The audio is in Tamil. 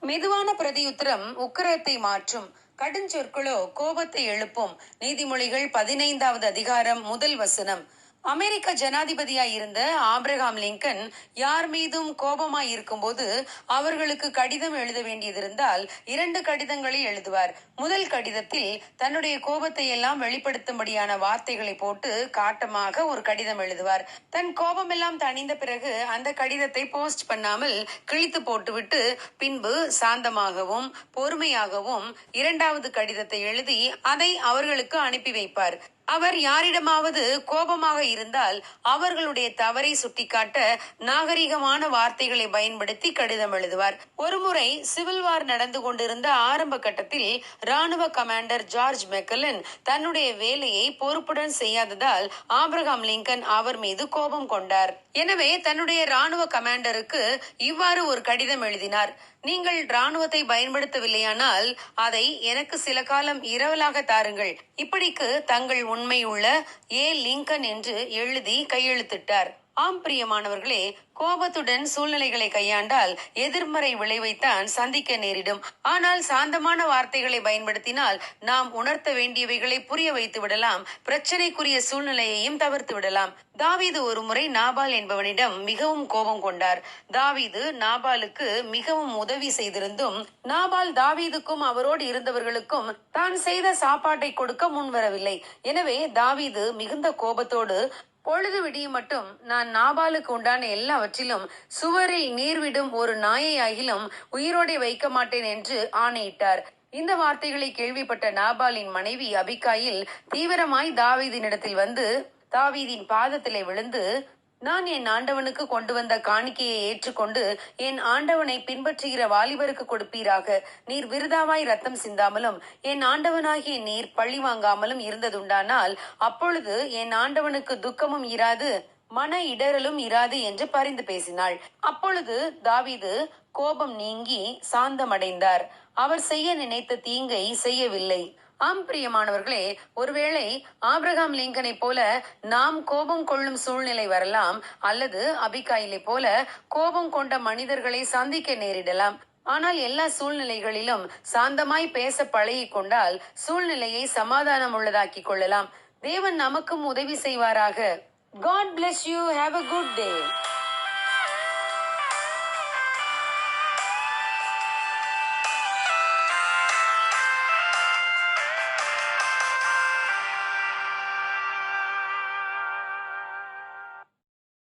மெதுவான பிரதியுத்தரம் உக்கிரத்தை மாற்றும். கடுஞ்சொற்களோ கோபத்தை எழுப்பும். நீதிமொழிகள் பதினைந்தாவது அதிகாரம் முதல் வசனம். அமெரிக்க ஜனாதிபதியாய் இருந்த ஆப்ரஹாம் லிங்கன் யார் மீதும் கோபமாய் இருக்கும்போது அவர்களுக்கு கடிதம் எழுத வேண்டியதிருந்தால் இரண்டு கடிதங்களை எழுதுவார். முதல் கடிதத்தில் தன்னுடைய கோபத்தை எல்லாம் வெளிப்படுத்தும்படியான வார்த்தைகளை போட்டு காட்டமாக ஒரு கடிதம் எழுதுவார். தன் கோபமெல்லாம் தணிந்த பிறகு அந்த கடிதத்தை போஸ்ட் பண்ணாமல் கிழித்து போட்டுவிட்டு பின்பு சாந்தமாகவும் பொறுமையாகவும் இரண்டாவது கடிதத்தை எழுதி அதை அவர்களுக்கு அனுப்பி வைப்பார். அவர் யாரிடமாவது கோபமாக இருந்தால் அவர்களுடைய தவறை சுட்டிக்காட்ட நாகரிகமான வார்த்தைகளை பயன்படுத்தி கடிதம் எழுதுவார். ஒருமுறை சிவில் வார் நடந்து கொண்டிருந்த ஆரம்ப கட்டத்தில் ராணுவ கமாண்டர் ஜார்ஜ் மெக்கலன் தன்னுடைய வேலையை பொறுப்புடன் செய்யாததால் ஆப்ரஹாம் லிங்கன் அவர் மீது கோபம் கொண்டார். எனவே தன்னுடைய ராணுவ கமாண்டருக்கு இவ்வாறு ஒரு கடிதம் எழுதினார். நீங்கள் ராணுவத்தை பயன்படுத்தவில்லையானால் அதை எனக்கு சில காலம் இரவலாக தாருங்கள். இப்படிக்கு தங்கள் உண்மையுள்ள ஏ லிங்கன் என்று எழுதி கையெழுத்திட்டார். ஆம் பிரியமானவர்களே கோபத்துடன் சூழ்நிலைகளை கையாண்டால் எதிர்மறை விளைவைத்தான் சந்திக்க நேரிடும். ஆனால் சாந்தமான வார்த்தைகளை பயன்படுத்தினால் நாம் உணர்த்த வேண்டியவைகளை புரிய வைத்து விடலாம் பிரச்சனைக்குரிய சூழ்நிலையையும் தவிர்த்து விடலாம். தாவீது ஒருமுறை நாபால் என்பவனிடம் மிகவும் கோபம் கொண்டார். தாவீது நாபாலுக்கு மிகவும் உதவி செய்திருந்தும் நாபால் தாவீதுக்கும் அவரோடு இருந்தவர்களுக்கும் தான் செய்த சாப்பாட்டை கொடுக்க முன்வரவில்லை. எனவே தாவீது மிகுந்த கோபத்தோடு பொழுது விடியும் மட்டும் நான் நாபாலுக்கு உண்டான எல்லாவற்றிலும் சுவரில் நீர் விடும் ஒரு நாயை ஆகிலும் உயிரோடே வைக்க மாட்டேன் என்று ஆணையிட்டார். இந்த வார்த்தைகளை கேள்விப்பட்ட நாபாலின் மனைவி அபிகாயில் தீவிரமாய் தாவீதினிடத்தில் வந்து தாவீதின் பாதத்திலே விழுந்து நான் என் ஆண்டவனுக்கு கொண்டு வந்த காணிக்கையை ஏற்றுக்கொண்டு என் ஆண்டவனை பின்பற்றுகிற வாலிபருக்கு கொடுப்பீராக. நீர் விருதாவாய் ரத்தம் சிந்தாமலும் என் ஆண்டவனாகிய நீர் பழி வாங்காமலும் இருந்ததுண்டானால் அப்பொழுது என் ஆண்டவனுக்கு துக்கமும் இராது மன இடரலும் இராது என்று பரிந்து பேசினாள். அப்பொழுது தாவிது கோபம் நீங்கி சாந்தமடைந்தார். அவர் செய்ய நினைத்த தீங்கை செய்யவில்லை. ஆம் பிரியமானவர்களே ஒருவேளை ஆப்ரஹாம் லிங்கனை போல நாம் கோபம் கொள்ளும் சூழ்நிலை வரலாம் அல்லது அபிகாயிலை போல கோபம் கொண்ட மனிதர்களை சந்திக்க நேரிடலாம். ஆனால் எல்லா சூழ்நிலைகளிலும் சாந்தமாய் பேச பழகி கொண்டால் சூழ்நிலையை சமாதானம் உள்ளதாக்கி கொள்ளலாம். தேவன் நமக்கும் உதவி செய்வாராக. God bless you have a good day